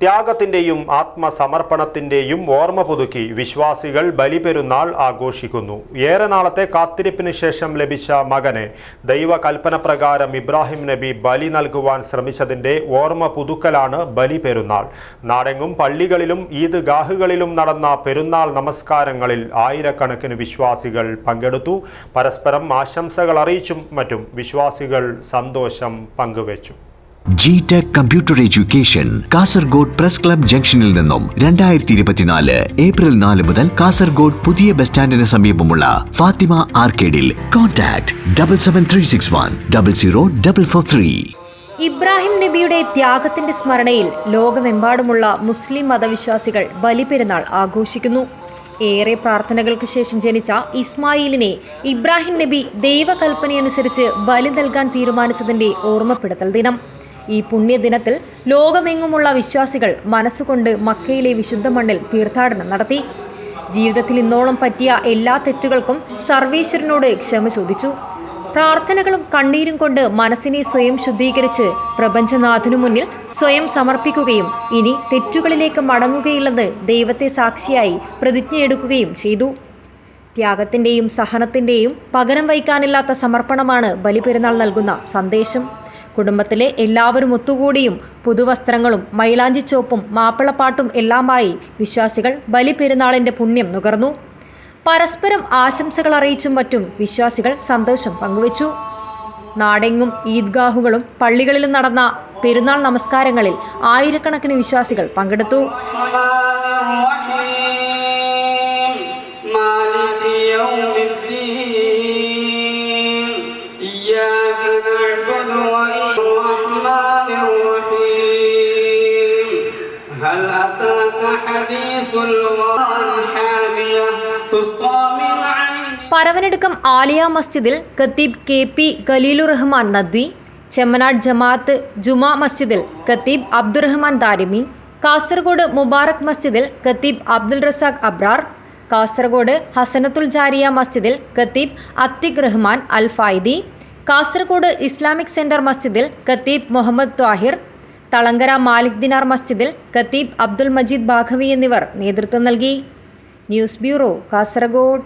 ത്യാഗത്തിന്റെയും ആത്മസമർപ്പണത്തിന്റെയും ഓർമ്മ പുതുക്കി വിശ്വാസികൾ ബലിപെരുന്നാൾ ആഘോഷിക്കുന്നു. ഏറെ നാളത്തെ കാത്തിരിപ്പിന് ശേഷം ലഭിച്ച മകനെ ദൈവകൽപ്പന പ്രകാരം ഇബ്രാഹിം നബി ബലി നൽകുവാൻ ശ്രമിച്ചതിന്റെ ഓർമ്മ പുതുക്കലാണ് ബലിപെരുന്നാൾ. നാടെങ്ങും പള്ളികളിലും ഈദ് ഗാഹുകളിലും നടന്ന പെരുന്നാൾ നമസ്കാരങ്ങളിൽ ആയിരക്കണക്കിന് വിശ്വാസികൾ പങ്കെടുത്തു. പരസ്പരം ആശംസകൾ അറിയിച്ചും മറ്റും വിശ്വാസികൾ സന്തോഷം പങ്കുവച്ചു. G Tech computer education Kasaragod press club ജംഗ്ഷനിൽ നിന്നും രണ്ടായിരത്തി ഇരുപത്തിനാല് ഏപ്രിൽ നാല് മുതൽ കാസർഗോഡ് പുതിയ ബസ് സ്റ്റാൻഡിന് സമീപമുള്ള Fathima ആർക്കേഡിൽ contact double seven three six one double zero double four three Ibrahim നബിയുടെ ത്യാഗത്തിന്റെ സ്മരണയിൽ ലോകമെമ്പാടുമുള്ള മുസ്ലിം മതവിശ്വാസികൾ ബലിപെരുന്നാൾ ആഘോഷിക്കുന്നു. ഏറെ പ്രാർത്ഥനകൾക്ക് ശേഷം ജനിച്ച ഇസ്മായിലിനെ ഇബ്രാഹിം നബി ദൈവകൽപ്പനയനുസരിച്ച് ബലി നൽകാൻ തീരുമാനിച്ചതിന്റെ ഓർമ്മപ്പെടുത്തൽ ദിനം. ഈ പുണ്യദിനത്തിൽ ലോകമെങ്ങുമുള്ള വിശ്വാസികൾ മനസ്സുകൊണ്ട് മക്കയിലെ വിശുദ്ധ മണ്ണിൽ തീർത്ഥാടനം നടത്തി. ജീവിതത്തിൽ ഇന്നോളം പറ്റിയ എല്ലാ തെറ്റുകൾക്കും സർവേശ്വരനോട് ക്ഷമ ചോദിച്ചു. പ്രാർത്ഥനകളും കണ്ണീരും കൊണ്ട് മനസ്സിനെ സ്വയം ശുദ്ധീകരിച്ച് പ്രപഞ്ചനാഥനു മുന്നിൽ സ്വയം സമർപ്പിക്കുകയും ഇനി തെറ്റുകളിലേക്ക് മടങ്ങുകയില്ലെന്ന് ദൈവത്തെ സാക്ഷിയായി പ്രതിജ്ഞയെടുക്കുകയും ചെയ്തു. ത്യാഗത്തിന്റെയും സഹനത്തിന്റെയും പകരം വയ്ക്കാനില്ലാത്ത സമർപ്പണമാണ് ബലിപെരുന്നാൾ നൽകുന്ന സന്ദേശം. കുടുംബത്തിലെ എല്ലാവരും ഒത്തുകൂടിയും പുതുവസ്ത്രങ്ങളും മൈലാഞ്ചിച്ചോപ്പും മാപ്പിളപ്പാട്ടും എല്ലാമായി വിശ്വാസികൾ ബലിപെരുന്നാളിന്റെ പുണ്യം നുകർന്നു. പരസ്പരം ആശംസകൾ അറിയിച്ചും മറ്റും വിശ്വാസികൾ സന്തോഷം പങ്കുവച്ചു. നാടെങ്ങും ഈദ്ഗാഹുകളും പള്ളികളിലും നടന്ന പെരുന്നാൾ നമസ്കാരങ്ങളിൽ ആയിരക്കണക്കിന് വിശ്വാസികൾ പങ്കെടുത്തു. പരവനടുക്കം ആലിയ മസ്ജിദിൽ ഖത്തീബ് കെ പി ഖലീലു റഹ്മാൻ നദ്വി ചെമ്മനാട് ജമാഅത്ത് ജുമാ മസ്ജിദിൽ ഖത്തീബ് അബ്ദുറഹ്മാൻ ദാരിമി കാസർഗോഡ് മുബാറക് മസ്ജിദിൽ ഖത്തീബ് അബ്ദുൽ റസാഖ് അബ്രാർ കാസർഗോഡ് ഹസനത്തുൽ ജാരിയ മസ്ജിദിൽ ഖത്തീബ് അത്തിഖ് റഹ്മാൻ അൽ ഫായിദി കാസർഗോഡ് ഇസ്ലാമിക് സെന്റർ മസ്ജിദിൽ ഖത്തീബ് മുഹമ്മദ് ത്വാഹിർ തളങ്കര മാലിക് ദിനാർ മസ്ജിദിൽ ഖത്തീബ് അബ്ദുൽ മജീദ് ബാഘവി എന്നിവർ നേതൃത്വം നൽകി. News bureau Kasaragod.